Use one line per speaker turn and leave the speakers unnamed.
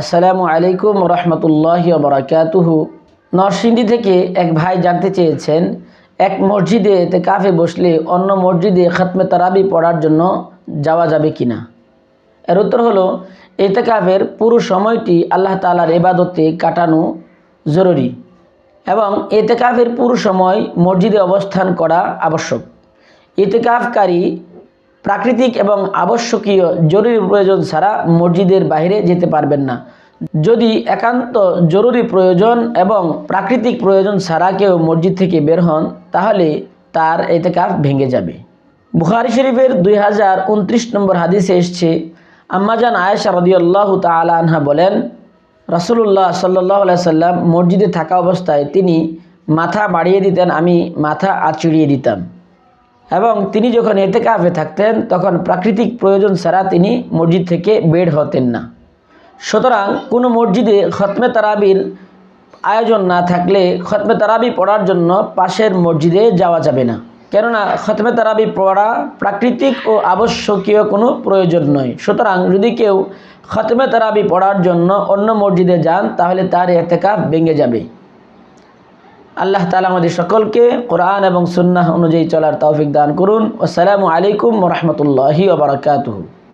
আসসালামু আলাইকুম রহমতুল্লাহ বরাকাতুহু। নরসিংদী থেকে এক ভাই জানতে চেয়েছেন, এক মসজিদে এতে কাফে বসলে অন্য মসজিদে খতমে তারাবি পড়ার জন্য যাওয়া যাবে কি না এর উত্তর হলো এতেকাফের পুরো সময়টি আল্লাহ তালার এবাদতে কাটানো জরুরি এবং এতেকাফের পুরো সময় মসজিদে অবস্থান করা আবশ্যক। ইতেকাফকারী প্রাকৃতিক এবং আবশ্যকীয় জরুরি প্রয়োজন ছাড়া মসজিদের বাইরে যেতে পারবেন না। যদি একান্ত জরুরি প্রয়োজন এবং প্রাকৃতিক প্রয়োজন ছাড়া কেউ মসজিদ থেকে বের হন, তাহলে তার এতেকাফ ভেঙে যাবে। বুখারি শরীফের দুই হাজার উনত্রিশ নম্বর হাদিসে এসছে আম্মাজান আয়েশা রদিয়াল্লাহ তালা আনহা বলেন রাসুল্লাহ সাল্লাহ সাল্লাম মসজিদে থাকা অবস্থায় তিনি মাথা বাড়িয়ে দিতেন, আমি মাথা আচড়িয়ে দিতাম। এবং তিনি যখন এতে কাফে থাকতেন, তখন প্রাকৃতিক প্রয়োজন ছাড়া তিনি মসজিদ থেকে বের হতেন না। সুতরাং কোনো মসজিদে খতমে তারাবির আয়োজন না থাকলে খতমে তারাবি পড়ার জন্য পাশের মসজিদে যাওয়া যাবে না। কেননা খতমে তারাবি পড়া প্রাকৃতিক ও আবশ্যকীয় কোনো প্রয়োজন নয়। সুতরাং যদি কেউ খতমে তারাবি পড়ার জন্য অন্য মসজিদে যান, তাহলে তার এতেকাফ ভেঙে যাবে। আল্লাহ তালা আমাদের সকলকে কোরআন এবং সুন্নাহ অনুযায়ী চলার তৌফিক দান করুন। আসসালামু আলাইকুম রহমতুল্লাহি ওবরাকাতুহু